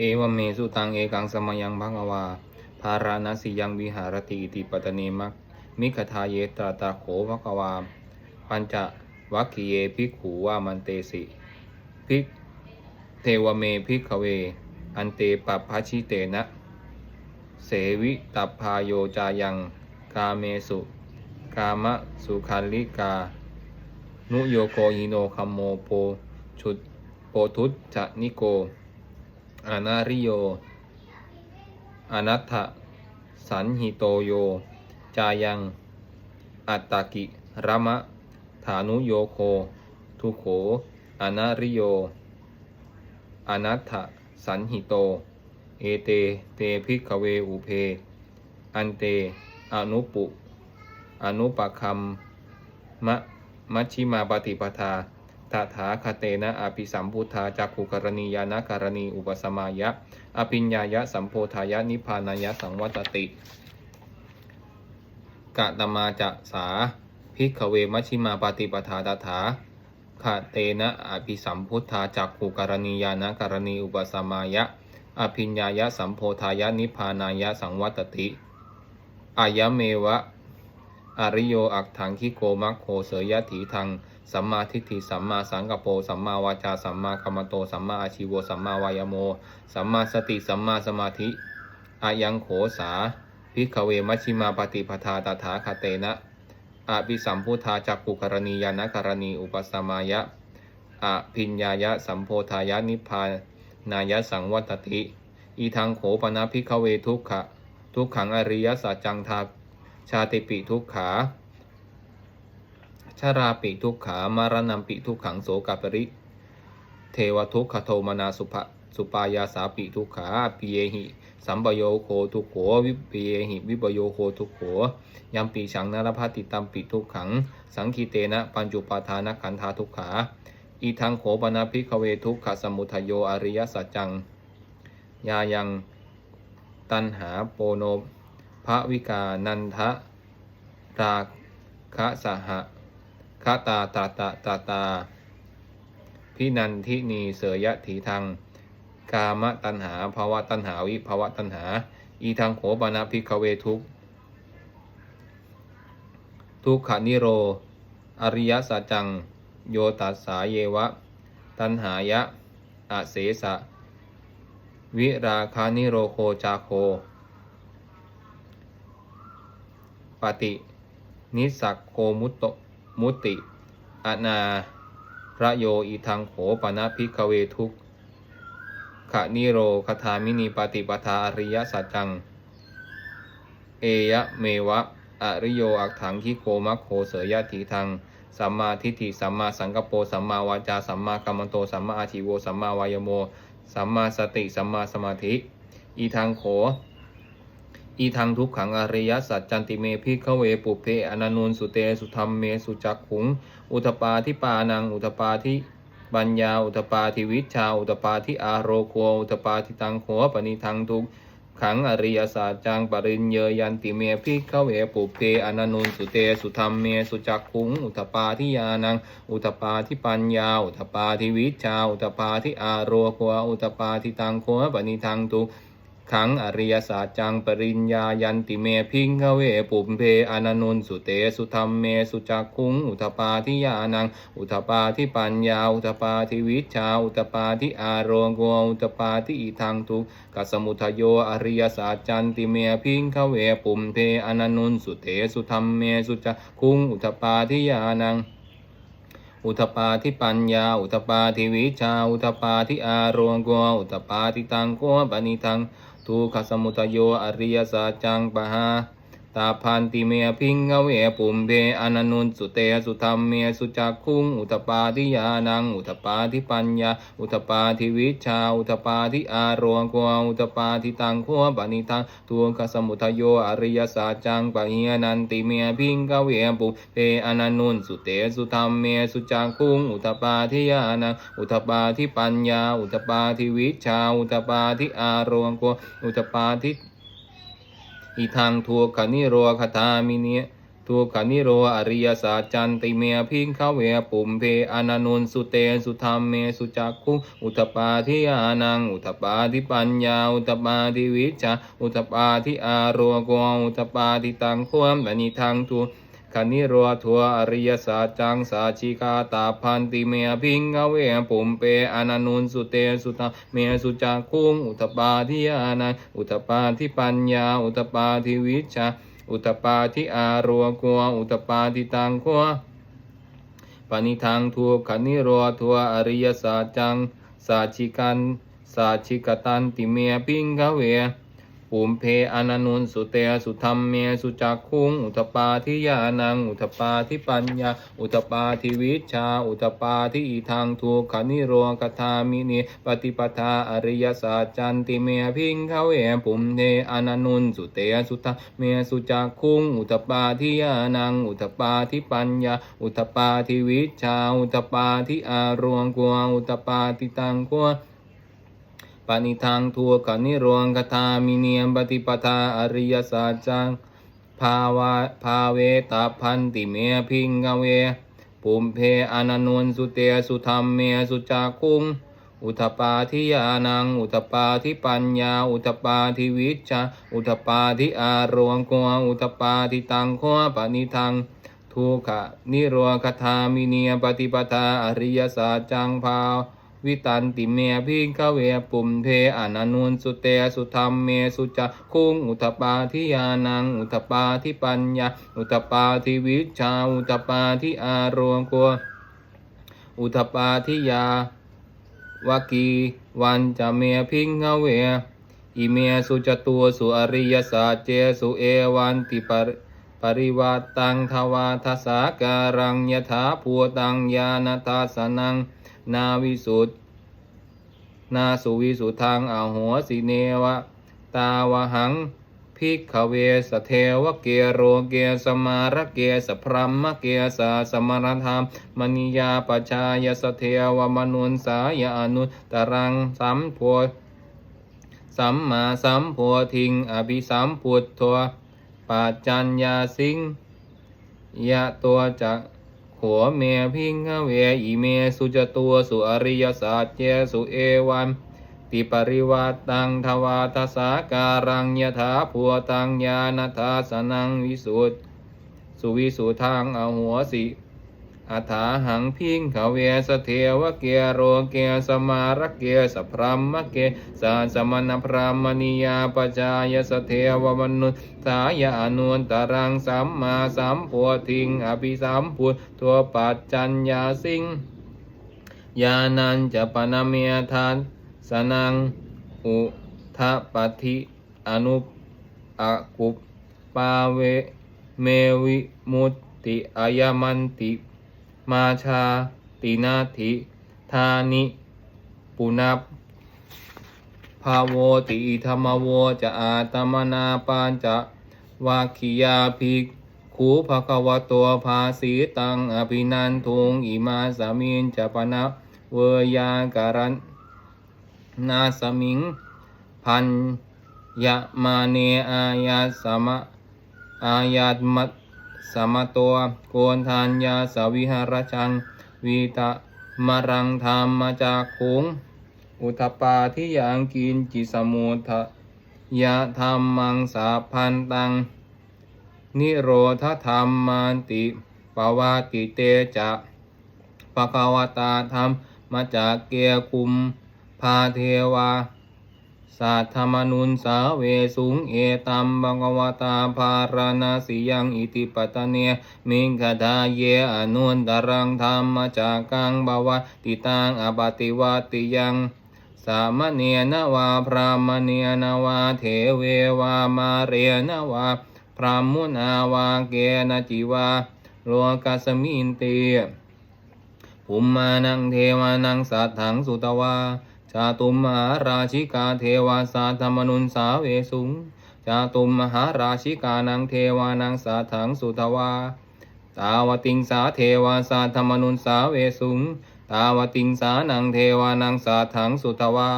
เอวเมสุตังเอกังสมยังภังวา ภาราณสิยังวิหารติอิติปตเนมักมิขทาเยตราตาโขภควา ปัญจวัคคีเยภิกขูว่ามันเตสิภิกเทวเมภิกขเว อันเตปปภชิเตนะ เสวิตัพาโยจายัง กาเมสุ กามะสุขันลิกา นุโยโกหิโนคัมโมโปชุดโปทุตจะนิโก อนาริโย อนัตถสันหิโตโย จายัง อัตตกิรมะ ฐานุโยโค ทุโข อนาริโย อนัตถสันหิโต เอเต เตพิกเวอุเพ อันเต อนุปุ อนุปคัมมะมัชชิมาปฏิปทา ตถาคเตนะอภิสัมพุทธาจักขุกรณียานการณีอุปสมายะ อภิญญายะสัมโพธายะนิพานายะสังวัตติกะตมาจะสาพิกขเวมัชิมาปฏิปทาตถาคเตนะอภิสัมพุทธาจักขุกรณียานการณีอุปสมายะ อภิญญายะสัมโพธายะนิพานายะสังวัตติอายะเมวะอริโยอักถังคิโกมัคโคเสยยะถีทัง สัมมาทิฏฐิสัมมาสังกปรสัมมาวาจาสัมมากัมมโตสัมมาอาชีโวสัมมาวายโม สัมมาสติสัมมาสมาธิอายังโขสาพิกขเวมัชิมาปฏิปทาตถาคเตนะอภิสัมพุทธาจักกุกรณียานกรณีอุปสมายะอภิญญายะสัมโพธายะนิพพานายะสังวัตติอีทางโขปนะพิกขเวทุกขะทุกขังอริยสัจจังทาชาติปิทุกขา ชาราปิทุกขามารณัมปิทุกขังโสกปริ เทวทุกขโทมนาสุภะสุปายาสาปิทุกขาปิเยหิ สัมปโยโคทุกโขวิปิเยหิ วิปโยโคทุกโขยัมปีฉังนรพัติตัมปิทุกขัง สังคีเตนะปัญจุปาทานขันธาทุกขา อีทังโขปนาภิกเวทุกขสมุทโยอริยสัจจัง ยายังตันหาโปโนพระวิกานันทะราคะสหะ คตาตาตาตาตา พินันทินีเสยยะถีทังกามตัณหาภาวะตัณหาวิภาวะตัณหา อีทางโขปนาภิกขเวทุกทุกขานิโร อริยสัจจัง โยตัสสาเยวะ ตัณหายะอาเสสะ วิราคานิโรโคจาโค ปฏิ นิสักโคมุตโต มุติอนาระโยอีทังโขปนะพิกเวทุกขะนิโรคทามินีปฏิปทาอริยสัจจัง เอยะเมวะ อริโยอักถังคิโกมัคโคเสยยะถีทังสัมมาทิฏฐิสัมมาสังกปรสัมมาวาจาสัมมากัมมันโตสัมมาอาชีโวสัมมาวายโม สัมมาสติสัมมาสมาธิ อีทางโข อีทางทุกขังอริยสัจจันติเมพิขเวปุเพอนันุนสุเตสุธรรมเมสุจักขุง อุทปาทิปานังอุทปาทิปัญญาอุทปาทิวิชาอุทปาทิอาโรโคอุทปาทิตังโขปณิทังทุกขังอริยสัจจังปริญเยยันติเมพิขเวปุเพอนันุนสุเตสุธรรมเมสุจักขุง อุทปาทิยานัง อุทปาทิปัญญา อุทปาทิวิชา อุทปาทิอาโรโคอุทปาทิตังโขปณิทังทุก ขังอริยสัจจังปริญญายันติเมพิงคเวปุมเพอนันุนสุเตสุธรรมเมสุจักคุงอุทปาทิยานัง อุทปาทิปัญญา อุทปาทิวิชา อุทปาทิอารมโกอุทปาทิอิทังทุกกสมุทโยอริยสัจจันติเมพิงคเวปุมเพอนันุนสุเตสุธรรมเมสุจักคุงอุทปาทิยานังอุทปาทิปัญญา อุทปาทิวิชา อุทปาทิอารมโกอุทปาทิตังโกปนิทัง ทุกขสมุทโยอริยสัจจังปะหา ตาพันติเมียพิงเวปุมเพอนันุนสุเตสุธรรมเมสุจักคุงอุทปาทิยานังอุทปาทิปัญญา อุทปาทิวิชา อุทปาทิอารมณ์โกอุทปาทิตังโคปนิทังทุกสมุทโยอริยสัจจังปะเหียนันติเมียพิงเวปุมเพอนันุนสุเตสุธรรมเมสุจักคุงอุทปาทิยานังอุทปาทิปัญญา อุทปาทิวิชา อุทปาทิอารมณ์โกอุทปาทิ อีทางทัวคนิโรคทามิเนตทุกขานิโรอริยสัจจันติเมียพิงเขาเวปุมเพอนานุนสุเตสุธรรมเมสุจักคุอุตปาทิยานัง อุตปาทิปัญญา อุตปาทิวิชาอุตปาทิอาโรโกอุตปาทิตังควมตนิทังทัว คณิโรทัวอริยสัจจังสาชิกาตาพันติเมพิงเวปุมเปอนานุนสุเตสุธรรมเมสุจักขุอุตปาทิยานังอุตปาทิปัญญา อุตปาทิวิชาอุตปาทิอาโรโกอุตปาทิตังควปณิทังทุกขนิโรทัวอริยสัจจังสาชิกันสาชิกตันติเมปิงกเว ปุมเพอนานุนสุเตสุธรรมเมสุจักคุง อุตปาทิยานัง อุตปาทิปัญญา อุตปาทิวิชา อุตปาทิอีทางทุกขนิโรกธามินีปฏิปทาอริยสัจจันติเมพิงเขาเวปุมเทอนานุนสุเตสุธรรมเมสุจักคุง อุตปาทิยานัง อุตปาทิปัญญา อุตปาทิวิชา อุตปาทิอารวงกัวอุตปาทิตังกัว ปณิทังทัวกนิโรวงคทามิเนียมปฏิปทาอริยสัจจังภาวะภาเวตาพันติเมพิงกเวปุมเพอนันนสุเตสุธรรมเมสุจักคุงอุทปาทิยานัง อุทปาทิปัญญา อุทปาทิวิชาอุทปาทิอารวงกัวอุทปาทิตังขัวปณิทัง ทุกขนิโรคธามิเนียปฏิปทาอริยสัจจังภาว วิตันติเมพิงขเวปุมเทอนันุนสุเตสุธรรมเมสุจักคุงอุทปาทิยานังอุทปาทิปัญญา อุทปาทิวิชาอุทปาทิอารวงกัวอุทปาทิยาวกีวันจะเมพิงขเวอิเมสุจตัวสุอริยสัจเจสุเอวันติปริปริวัตตังทวาทสาการังยถาภูตังญาณทัสสนัง นาวิสุทธนาสุวิสุทังอาหัวสิเนวะ ตาวหังพิกขเวสเทวเกโรเกสมาระเกสพรัมมเกสาสมรธรรมมณียาปชายสเทวมนุนสายอนุตรังสัมโพสัมมาสัมโพธิงอภิสัมพุทโธปัจจัญญาสิงยะตัวจัก ขัวเมียพิงขเวอีเมสุจตัวสุอริยศาสเจสุเอวันติปริวัตตังทวาทสาการังยถาพัวตังญาณทาสสนังวิสุทธสุวิสุทังอหัวสิ อัฐาหังพิงขเวสเทวเกโรเกสมาระเกสพรัมมะเกสาสมณพรามณียาปจายสเทวมนุสายานุนตรังสัมมาสัมโพธิงอภิสัมพุทตัวปัจจัญญาสิงยานันจะปนเมียทานสนังอุทปฏิอนุอากุปปาเวเมวิมุตติอายมันติ มาชาตินาธิธานิปุนับภาโวติธรรมโวจะอาตมนาปานจะวาคิยาภิกขูภควตัวภาสีตังอภินันทุงอิมาสามินจะปนะเวยาการันนาสมิง พันยะมาเนอายาสมะอายาตมัต สมตัวโกนทานยาสวิหารชัง วีตะมรังธรรมจากขุง อุทปาทิยังกินจิสมุทะยะธรรมังสาพันตัง นิโรธธรรมมันติปวาติเตจะปะกวตาธรรมมาจากเกียคุมพาเทวา สัทธมนุนสาเวสุงเอตัมบังวตาภารณาสิยังอิติปตเนมิงคดาเยอนุนตรังธรรมจากกังบวติตังอปติวัติยังสามเณรวาพรามเณรวาเทเววามาเรนวาพรามุนาวาเกนจิวาโลกัสมินเตภูมมานังเทวานังสัทถังสุตวา ตุมมหาราชิกาเทวาสาธรรมนุนสาเวสุงจาตุมมหาราชิกานังเทวานังสัทถังสุตวา ตาวติงสาเทวาสาธรรมนุนสาเวสุง ตาวติงสานังเทวานังสัทถังสุตวา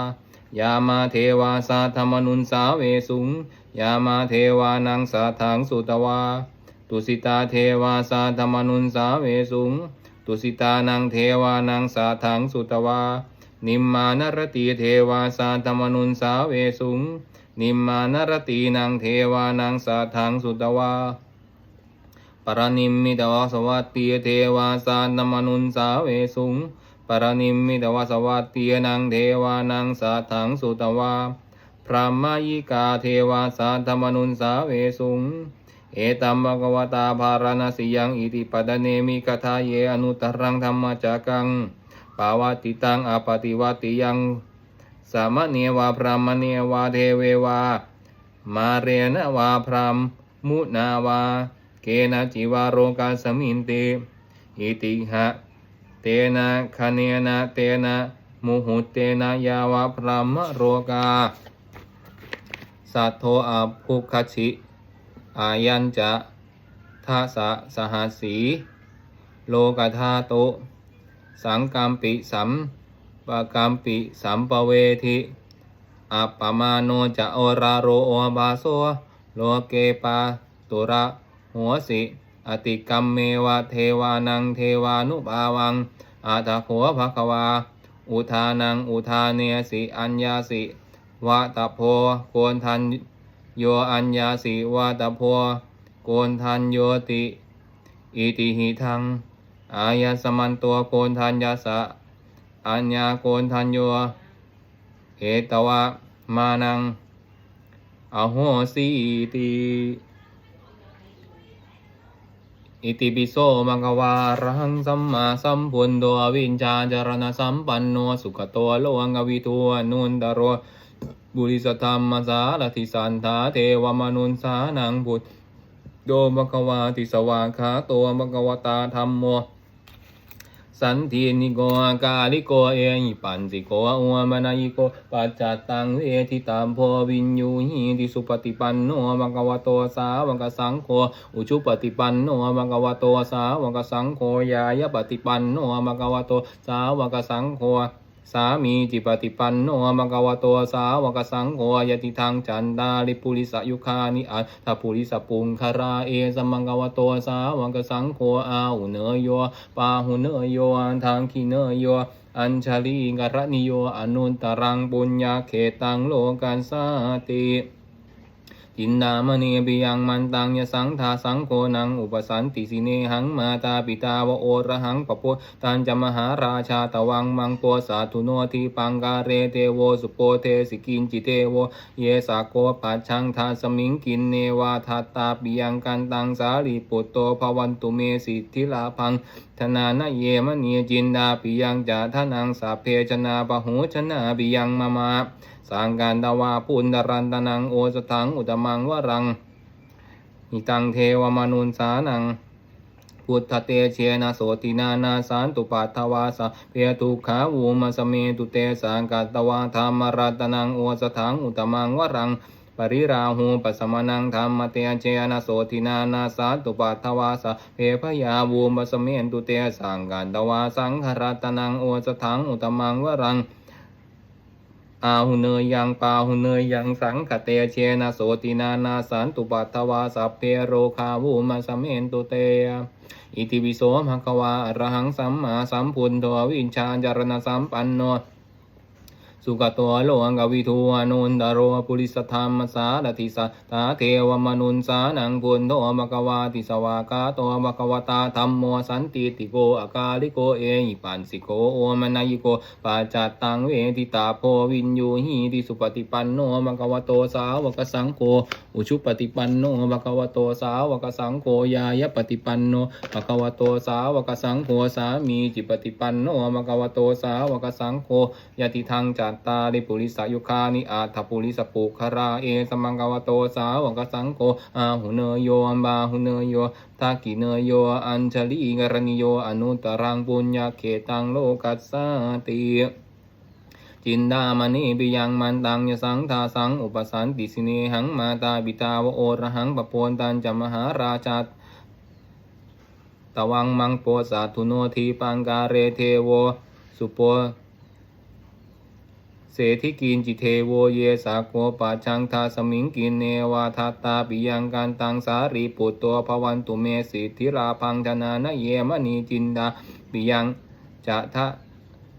ยามาเทวาสาธรรมนุนสาเวสุง ยามาเทวานังสัทถังสุตวา ตุสิตาเทวาสาธรรมนุนสาเวสุง ตุสิตานังเทวานังสาทังสุตวา นิมมานรตีเทวาสาธรรมนุนสาเวสุง นิมมานรตีนังเทวานังสาทังสุตวาปรนิมมิตวสวัตตีเทวาสาธรรมนุนสาเวสุงปรนิมมิตวสวัตตีนังเทวานังสาทังสุตวาพระมายิกาเทวาสาธรรมนุนสาเวสุง เอตัมภกวตาภารณสียังอิติปัตเนมิกทาเยอนุตรังธรรมจักกัง ปาวาติตังอปฏิวติยังสามเนวาพรามเนวาเทเววา มาเรนวาพรามมุนาวา เกนะจิวาโรกาสมินติอิติหะ เตนะคเนนะเตนะมุหุเตนะยาวาพรามโรกา สัทโทอาภุคชิอายัญจะทัสะสหสี โลกธาโต สังกัมปิสัมปะกัมปิสัมปเวทิอัปปมาโนจะโอราโรโอบาโซโลเกปาตุระหัวสิ อติกัมเมวะเทวานังเทวานุภาวัง อาตาโขภะคะวา อุทานังอุทาเนสิอัญญาสิวะตะโพโกนทันโยอัญญาสิวาตะโพโกนทันโยติ อิติหิทัง อายาสมันตัวโกนทันยาสะ อัญญาโกนทันโยเอตวะมานัง อโหสีติอิติปิโสมังกวารังสัมมาสัมพุทโธอวินชาจารณสัมปันโนสุขโตโลกังวิทัวนุนตโรบุริสธรรมสารทิสันธาเทวมนุนสานังพุทธโดมกวาติสวาคาโตมกวตาธรรมโม สันทีนิโกอากาลิโกเอหิปันสิโกอุมนายิโกปัจจตังเวทิตามโพวินยูหิติสุปฏิปันโนมังกวโตสาวังกสังโฆอุชุปฏิปันโนมังกวโตสาวังกสังโฆยายปฏิปันโนมังกวโตสาวังกสังโฆ สามีจิปฏิปันโนมกวโตสาวกสังโฆยติทางจันดาลิปุริสยุคานิอัตถปุริสปุงคาราเอสมังกวโตสาวกสังโฆอาหุเนยโยปาหุเนยโยอันทางคีเนยโยอัญชลีกรณิโยอนุนตรังปุญญาเขตังโลกันสาติ จินดามณีปิยังมันตังยสังทาสังโฆนังอุปสันติสิเนหังมาตาปิตาวโอระหังปะโพตันจมหาราชาตวังมังโปสาธุโนทีปังการเรเทโวสุโปเทสิกินจิเทโวเยสาโกปัจชังทาสมิงกินเนวาทัตตาปิยังกันตังสาลีปุตโตภวันตุเมสิทธิลาพังธนานะเยมณีจินดาปิยังจาทนังสาเพชนาปะหูชนะปิยังมามา สังการตวาปุณดารันตนังโอสถังอุตมังวรังหิตังเทวมนุนสานังพุทธเตเชนะโสตินานาสานตุปัตวาสะเพยทุขาวูมาสเมตุเตสังกัตตวาธรรมรัตนังโอสถังอุตมังวรังปริราหูปัสมนังธรรมเตเชนะโสตินานาสาตุปัตถวาสะเพพยาวูมสเมนตุเตสังกันตวาสังขรัตนังโอสถังอุตมังวรัง อาหุเนยยังปาหุเนยยังสังคเตเชนะโสตินานาสันตุปัตถวาสัพเพโรคาวูมาสเมนตุเตอิติวิโสภะคะวาอระหังสัมมาสัมพุทโธวินชาจารณสัมปันโน สุขตัวโลงกวิทูอนุนดโรปุริสธรรมสารติสตาเทวมนุนสานังพุนโตมกวาติสวากาโตมกวตาธรรมโมสันติติโกอากาลิโกเอหิปันสิโกโอมนายโกปัจจัตตังเวทิตาโพวินยูหิติสุปฏิปันโนมกวโตสาวกสังโฆอุชุปฏิปันโนมกวโตสาวกสังโฆยายปฏิปันโนมกวโตสาวกสังโฆสามีจิปฏิปันโนมกวโตสาวกสังโฆยติทางจัตตาริปุริสายุคานิอาถปุริสปุคาราเอสมังกวโตสาวกสังโฆอาหุเนยโยอัมบาหุเนยโยทากิเนยโยอัญชลีกรณิโยอนุตรังปุญญาเขตังโลกัสสาติจินดามณีปิยังมันตังยสังทาสังอุปสันติสิเนหังมาตาบิตาวโอระหังปะโพนตันจมหาราชาตวังมังโปสาธุโนทีปังการเรเทโว สุโป เศรษฐกินจิเทโวเยสาโกปะชังทาสมิงกินเนวาทัตตาปิยังกันตังสารีปุตตัวภวันตุเมสิทธิราพังธนานะเยมณีจินดาปิยังจะทะ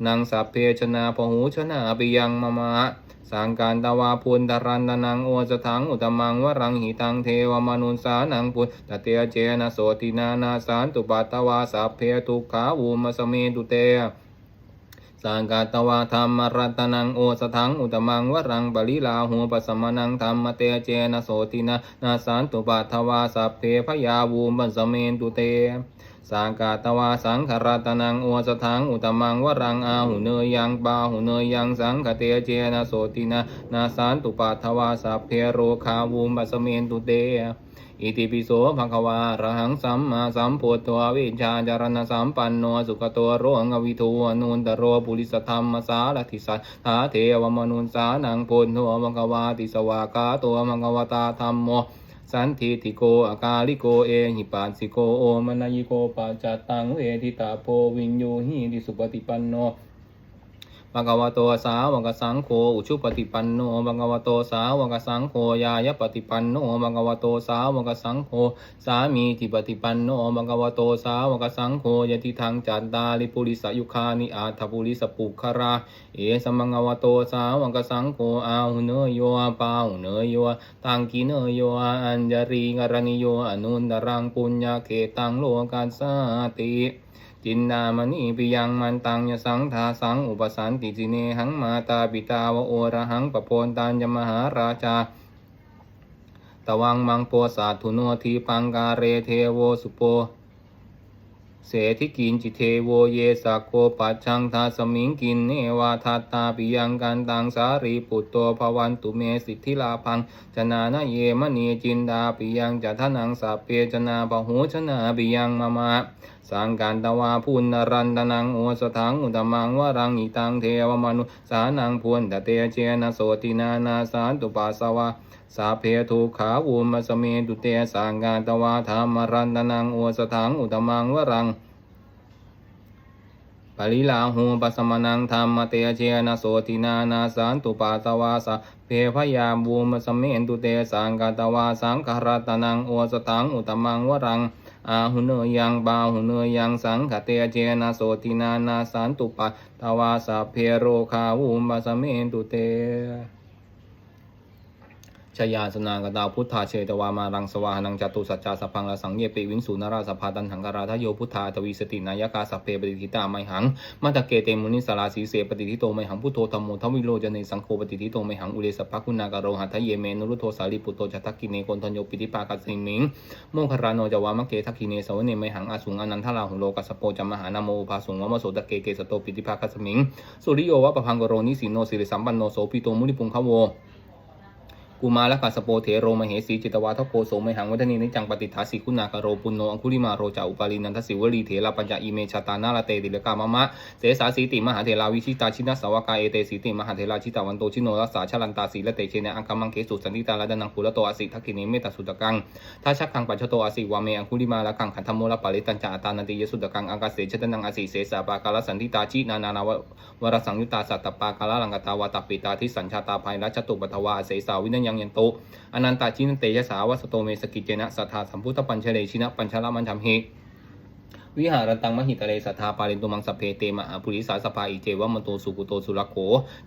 นังสัพเพชนาพหูชนาปิยังมะมะสังการตวาพุนตรันตนังโอสถังอุตมังวรังหิตังเทวมนุนสานังพุทธเตเจนะโสตินานาสานตุปัตตวาสัพเพทุกขาวูมสเมตุเต สังกาตวาธรรมรัตนังโอสถังอุตมังวรังบลิลาหูปสมนังธรรมเตเจนะโสตินะนาสานตุปัทวาสัพเพพยาวูมบัสเมนตุเตสังกาตวาสังขรัตนังโอสถังอุตมังวรังอาหุเนยยังปาหุเนยยังสังคเตเจนะโสตินะนาสานตุปัทวาสัพเพโรคาวูมบัสเมนตุเต อิติปิโสภคะวาอะระหังสัมมาสัมพุทโธวิชาจารณสัมปันโนสุขโตโรองวิทูอนุนตโรปุริสธรรมสารทิสัทธาเทวมนุนสานังพุทโธภะคะวาติสวากาโตภะคะวตาธรรมโมสันทิติโกอากาลิโกเอหิปัสสิโกโอมนายิโกปัจจตังเวทิตาโพวินโยหิติสุปฏิปันโน ภะคะวะโตสาวกสังโฆอุชุปฏิปันโนภะคะวะโตสาวกสังโฆยายปฏิปันโนภะคะวะโตสาวกสังโฆสามีจิปฏิปันโนภะคะวะโตสาวกสังโฆยติทังจัตตาลิปุริสยุคานิอาทปุริสปุครา เอสมังวะโตสาวกสังโฆอาหุเนโยปาหุเนโยตังกิเนโยอัญจรีกรณิโยอนุนตรังปุญญาเขตังโลกัสสา ติจินามณีปิยังมันตังยสังทาสังอุปสันติจิเนหังมาตาปิตาวโอระหังปโพนตันยมหาราชา ตวังมังโปสาธุโนทีปังการเรเทโวสุโป เสธิกินจิเทโวเยสะโกปัจชังทาสมิงกินเนวาทัตตาปิยังกันตังสารีปุตโตภวันตุเมสิทธิลาพังจนานะเยมณีจินดาปิยังจัทนังสัพเพจนาปหูชนาปิยังมะมะ สังการตวาพุนนรันตนังโอสถังอุตมังวรังอิตังเทวมนุสานังพุนตเตเจนะโสตินานาสานตุปัสสวะสาเพทุขาวุมสเมตุเตสังการตวาธรรมรันตนังโอสถังอุตมังวรังปริลาหูปัสมนังธรรมเตเชนะโสตินานาสานตุปาตวาสะเพพยาบูมสมเมนตุเตสังกตวาสังคารตนังโอสถังอุตมังวรัง อาหุเนยังบาหุเนยังสังคเตเจนะโสตินานาสันตุปะทวาสะเพโรคาวูมสเมนตุเต ชยาสนากตาพุทธาเชตวามารังสวาหนังจตุสัจจาสพังละสังเยปิวิงสูนาราสภาตันหังการาทโยพุทธาตวีสตินายกาสัพเพปฏิทิตาไมหังมาตะเกเตมุนิสาราสีเสปฏิทิโตไมหังพุทโธธรรมโมทวิโรจเนสังโฆปฏิทิโตไมหังอุเรสภกุณากโรหัทะเยเมนุรุโทสารีปุโตจัตตกิเนโกนทญโยปิติปากัสสิมิงโมคารานโนจวามะเกทักขิเนสวเนไมหังอาสุงอนันทราหุโลกัสโปจัมมหานโมอุภาสุงวมโสตะเกเกสโตปิติภาคัสมิงสุริโยวะปะพังกโรนิสิโนสิริสัมปันโนโสปิโตมุนิปุงคโว กุมารกัสโปเถโรมเหสีจิตวาทโกโสมหังวัฒนีนิจังปฏิทัสิคุณากโรปุณโนอังคุลิมาโรจาอุปาลินันทสิวลีเถระปัญจอิเมชาตานาลเตติเลกามะมะเสสาสีติมหาเถราวิชิตาชินาสาวกาเอเตสีติมหาเถราชิตาวันโตชิโนรัสาชลันตาสีละเตเชเนอังคัมังเคสุสันติตาลดนังปุระโตอสิทักขิเนเมตสุตกังทัชคังปัจจโตอสิวาเมอังคุลิมาละกังขันธโมละปาริตัญจาตานันติยสุตกังอังกาเสชตนังอสิเสสาปากาลสันติตาจินานานาววรสังยุตตาสัตตปากาลลังกตาวาตปิตาทิสัญชาตาภัยรัชตุปทวาเสสาวินัยยังยันโตอนันตาชินเตยสาวสโตเมสกิจเจนะสัทธาสัมพุทธปัญเชเลชินะปัญชละมันธรรมเหวิหารตังมหิตเลสัทธาปารินตุมังสเพเตมหาปุริสาสภาอิเจวะมนโตสุกุโตสุรโข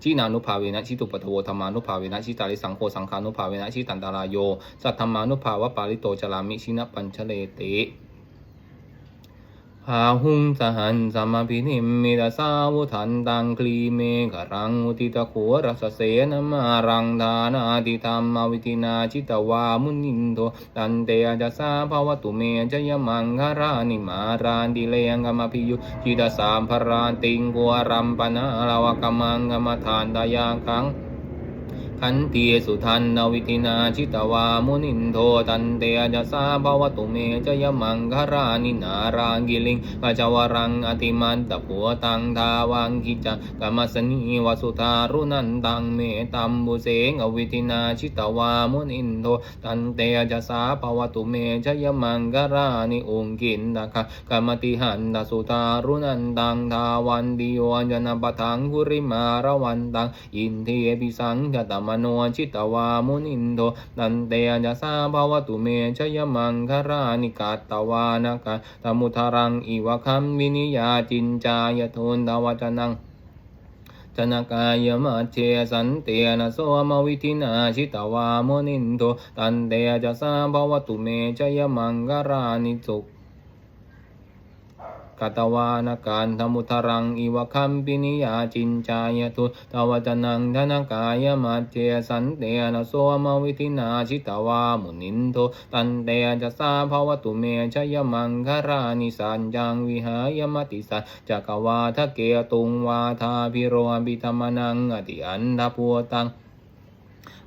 ชีนานุภาเวนะชิตุปทโวธรรมานุภาเวนะชิตาลิสังโฆสังฆานุภาเวนะชิตันตารายโยสัทธรรมานุภาวะปาริโตจรามิชินะปัญชเลเต พาหุงสหันสมพินิมมิตาสาวุทันตังคลีเมฆรังอุติตะโขรสเสนมารังทานาติธรรมวิตินาจิตวามุนินโทตันเตอจสาภวตุเมจยมังคารานิมารันดิเลงกมพิยุจิตสามพรานติงกัวรัมปนาลาวกมังกมทานตายาคัง ขันติสุทันนวิตินาชิตวามุนินโทตันเตจะสาภวตุเมจยมังคารานินารากิลิงปัจวรังอติมันตะปัวตังทาวังกิจกรรมสนีวสุธารุนันตังเมตัมบุเสงอวิตินาชิตวามุนินโทตันเตจะสาภวตุเมจยมังคารานิองกินนะคะกรรมติหันตสุธารุนันตังทาวันดิโยจนะปทังกุริมาระวันตังอินเทปิสังกตมโนชิตวามุนินโทตันเตจะสาภวตุเมชยมังคารานิกาตวานกะตมุทารังอิวะคัมวินิยาจินจายโทนตวจนังจนกายมัจเจสันเตนะโสมวิธินาชิตวามุนินโทตันเตจะสาภวตุเมชยมังคารานิสุข กตวานการธมุทรังอิวะคัมปินิยาจินจายตุตวจนังธนกายมัจเจสันเตนะโสมวิธินาชิตวามุนินโทตันเตจะสาภวตุเมชยมังคารานิสัญจังวิหายมติสัจจักวาทะเกตุงวาทาพิโรบิธรรมนังอติอันทพัวตัง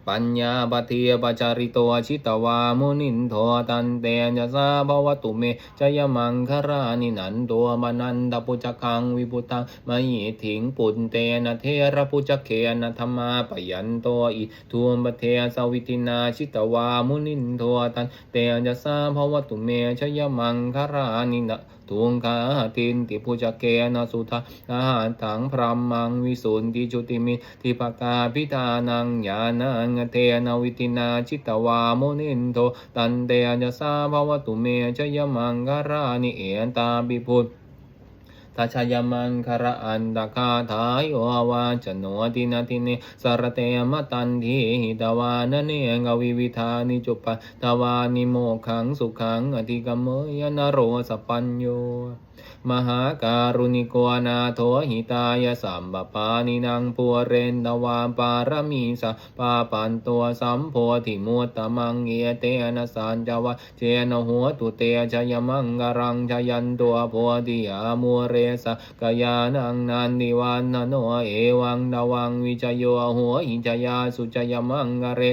ปัญญาปเทียปจาริโตชิตวามุนินโทตันเตจะสาภวตุเมจยมังคารานินันตัวมนันตปุจกังวิปุตังมหิถิงปุนเตนะเทระปุจเคนะธรรมาปยันโตอิทุมปเทสวิตินาชิตวามุนินโทตันเตจะสาภวตุเมชยมังคารานินะ ทุงคาตินติปุจเกนะสุทาอาหารถังพรหมังวิสุนติจุติมิทิปกาพิธานังญาณังเทนวิตินาชิตวามุนินโทตันเตจะสาภวตุเมชยมังการานิเอนตาบิพุทธ ทัชยมังคาระอันตคาทายโอวาจโนตินาติเนสารเตมตันทีหิตวานเนงวิวิธานิจุปะตวานิโมขังสุขังอธิกมเมยนโรสปัญโย มหาการุณิโกนาโถหิตายสัมปปานินังปัวเรนตวามปารมีสะปาปันตัวสัมโพธิมุตตมังเอเตนะสานจวะเจนหัวตุเตชยมังกรังชยันตัวโพธิยามัวเรสะกยานังนันดิวันนโนเอวังดวังวิจโยหัวหิจยาสุจยมังกเร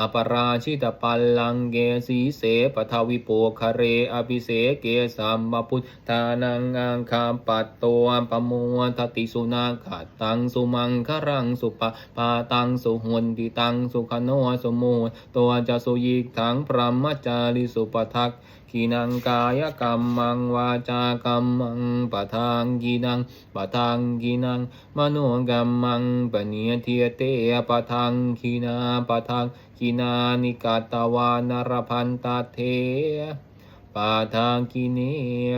อปราชิตปัลลังเกสีเสปทวิโปคเรอภิเสเกสัมมพุทธานังอังคามปัตโตปมวทติสุนาขตังสุมังครังสุปะปาตังสุหุนติตังสุขโนสุโตัวจะสุยิกถังพรหมจาริสุปทัก กินังกายกรรมังวาจากรรมังปะทางกินังปะทางกินังมโนกรรมังปเนียเทียเตปะทางกินาปะทางกินานิกาตวานรพันตาเทปะทางกิเนีย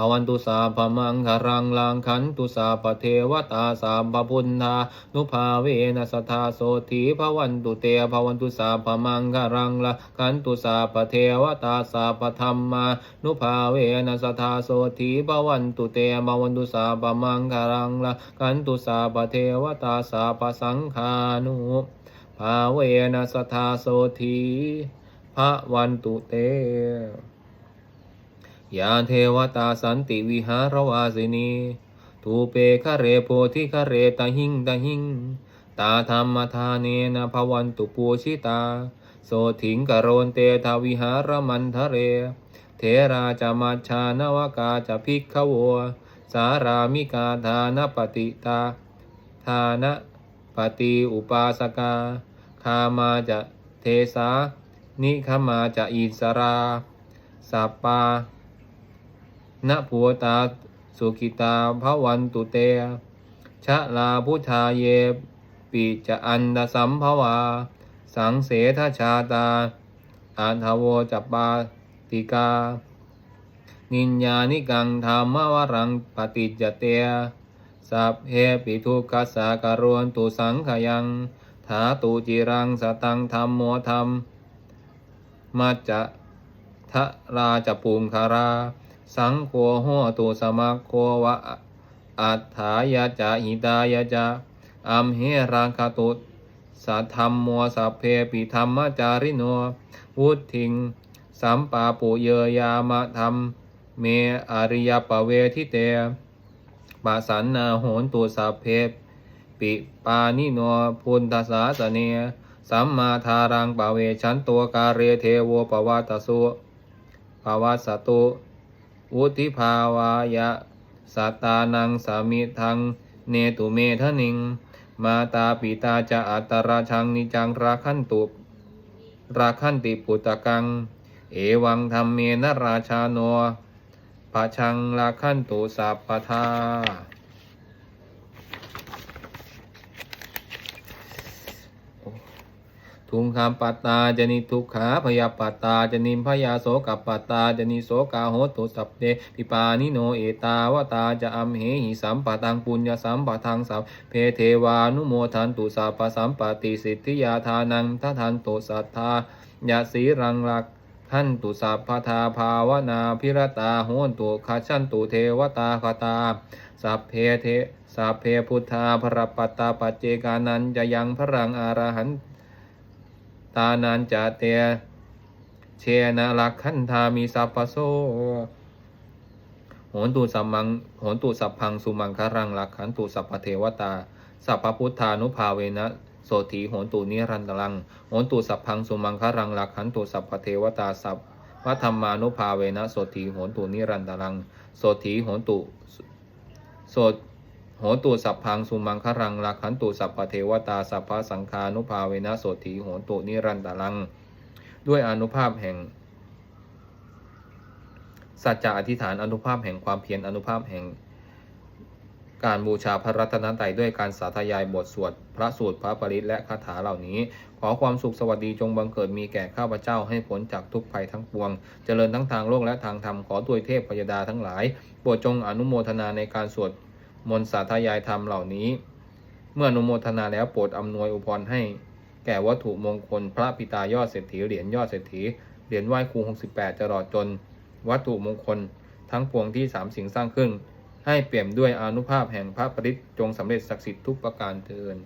ปาวันตุสาพมังคารังลังขันตุสาปเทวตาสามปพุนธานุภาเวนัสทาโสธีภวันตุเตภวันตุสาพมังคารังละขันตุสาปเทวตาสาปธรรมานุภาเวนัสทาโสธีภวันตุเตภวันตุสาพมังคารังละขันตุสาปเทวตาสาปสังขานุภาเวนะสทาโสธีพระวันตุเต ยาเทวตาสันติวิหารวาสินีทูเปคะเรโพธิคะเรตหิงตหิง ตาธรรมทานเนนะภวันตุปูชิตา โสถิงกโรนเตทาวิหารมันทะเร เทราจามาชานวกาจะพิกขโว สารามิกาทานปฏิตาทานะปฏิอุปาสกา คามาจะเทสานิขมาจะอิสรา สัปปา ณผัวตาสุขิตาภวันตุเต ชะลาพุทธาเยปิจะอันดสัมภวา สังเสทชาตาอันทโวจัปปาติกา นิญญานิกังธรรมวรังปฏิจเตยสัพเพปิทุกขสาการวนตุสังขยัง ถาตูจิรังสตังธรรมโมธรรมมัจจะทะราจะปุงคารา สังโฆโหตุสมัคโควะอัฏฐายะจะหิตายะจะอัมเหรังคตุสัทธรรมโมสัพเพปิธรรมจาริโนวุทิง สัมปาปุเยยามะธรรม เมอริยปเวทิเตปะสันนาโหนตุสัพเพปิปานิโนพุนทสาสเนสัมมาทารังปเวชันตัวกาเรเทโวปวัตสุภาวัสตุ วุติภาวายะสัตตานังสามิทัง เนตุเมทะนิง มาตาปิตาจะอัตราชังนิจังราคันตุราคันติปุตตะกัง เอวังธรรมเมนราชาโนปะชังราคันตุสัพพทา ทุงคามปัตตาจนิทุกขาพยาปัตตาจนิมพยาโสกับปัตตาจนิโสกาโหตุสัพเตปิปานิโนเอตาวตาจะอัมเหหิสัมปะตังปุญญสัมปะทังสัพเพเทวานุโมทันตุสัพพสัมปติสิทธิยาทานังทัทันตุสัทธายาสีรังรักขันตุสัพพทาภาวนาพิรตาโหนตุขาชันตุเทวตาคตาสัพเพเทสัพเพพุทธาพระปัตตาปัจเจกานันจะยังพรังอรหันตานันจะเตเชนะลักขันธามีสัพพโสโหนตุสัมมังโหนตุสัพพังสุมังคารังลักขันตุสัพพเทวตา สัพพพุทธานุภาเวนะโสถีโหนตุนิรันตรังโหนตุสัพพังสุมังคารังลักขันตุสัพพเทวตาสัพพธรรมานุภาเวนะโสถีโหนตุนิรันตรังโสถีโหนตุโส โหตุสัพพังสุมังครังลักขันตุสัพพเทวตาสัพพสังคานุภาเวนะโสถีโหตุนิรันตรัง ด้วยอนุภาพแห่ง สัจจะอธิษฐานอนุภาพแห่งความเพียรอนุภาพแห่ง การบูชาพระรัตนตรัยด้วยการสาธยายบทสวด พระสูตรพระปริตและคาถาเหล่านี้ ขอความสุขสวัสดีจงบังเกิดมีแก่ข้าพเจ้าให้พ้นจากทุกภัยทั้งปวง เจริญทั้งทางโลกและทางธรรมขอตัวเทพพยดาทั้งหลายโปรดจงอนุโมทนาในการสวด มนสาธยายธรรมเหล่านี้ เมื่ออนุโมทนาแล้วโปรดอำนวยอุปรให้ แก่วัตถุมงคล พระปิตายอดเศรษฐีเหรียญยอดเศรษฐีเหรียญไหว้ครู68จรอดจน วัตถุมงคล ทั้งปวงที่สามสิ่งสร้างขึ้น ให้เปี่ยมด้วยอนุภาพแห่งพระปริตจงสำเร็จศักดิ์สิทธิ์ทุกประการเทิน